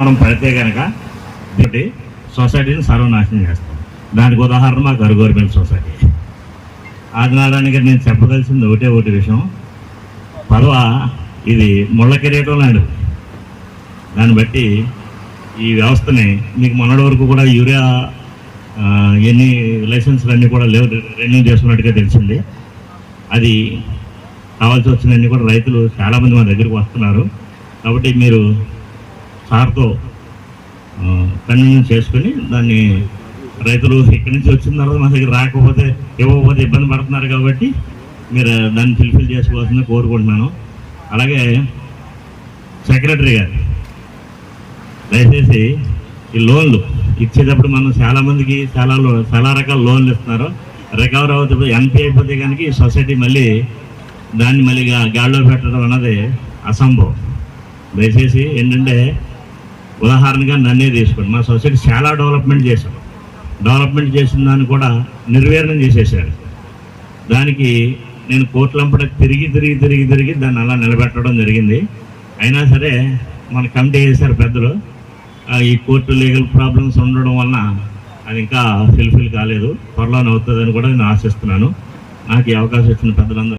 మనం పడితే కనుక ఒకటి సొసైటీని సర్వనాశనం చేస్తాం. దానికి ఉదాహరణ మా గరుగోరిమెల్ సొసైటీ. ఆదినారాయణ గారు నేను చెప్పదలసింది ఒకటే ఒకటి విషయం. పదవ ఇది ముళ్ళ కిరీటం లాంటిది. దాన్ని బట్టి ఈ వ్యవస్థని మీకు మొన్నటి వరకు కూడా యూరియా ఎన్ని లైసెన్స్లు అన్నీ కూడా లేవు రెన్యూ చేసుకున్నట్టుగా తెలిసింది. అది కావాల్సి వచ్చినన్ని కూడా రైతులు చాలామంది మా దగ్గరకు వస్తున్నారు. కాబట్టి మీరు సార్తో కన్వీన్ చేసుకుని దాన్ని రైతులు ఇక్కడి నుంచి వచ్చిన తర్వాత మా దగ్గర రాకపోతే ఇవ్వకపోతే ఇబ్బంది పడుతున్నారు కాబట్టి మీరు దాన్ని ఫిల్ఫిల్ చేసుకోవాల్సింది కోరుకుంటున్నాను. అలాగే సెక్రటరీ గారు దయచేసి ఈ లోన్లు ఇచ్చేటప్పుడు మనం చాలామందికి చాలా లో- చాలా రకాల లోన్లు ఇస్తున్నారు. రికవర్ అవుతుంది ఎన్పి అయిపోతే కనుక ఈ సొసైటీ మళ్ళీ దాన్ని మళ్ళీ గాడిలో పెట్టడం అన్నది అసంభవం. దయచేసి ఏంటంటే ఉదాహరణగా నన్నే తీసుకోండి మా సొసైటీ చాలా డెవలప్మెంట్ చేశాం. డెవలప్మెంట్ చేసిన దాన్ని కూడా నిర్వీర్ణం చేసేసారు దానికి నేను కోట్లంపట తిరిగి తిరిగి తిరిగి తిరిగి దాన్ని అలా నిలబెట్టడం జరిగింది. అయినా సరే మన కమిటీ చేశారు పెద్దలు. ఆ, ఈ కోర్టు లీగల్ ప్రాబ్లమ్స్ ఉండడం వలన అది ఇంకా ఫిల్ఫిల్ కాలేదు. త్వరలోనే అవుతుందని కూడా నేను ఆశిస్తున్నాను. నాకు ఈ అవకాశం ఇచ్చిన పెద్దలందరూ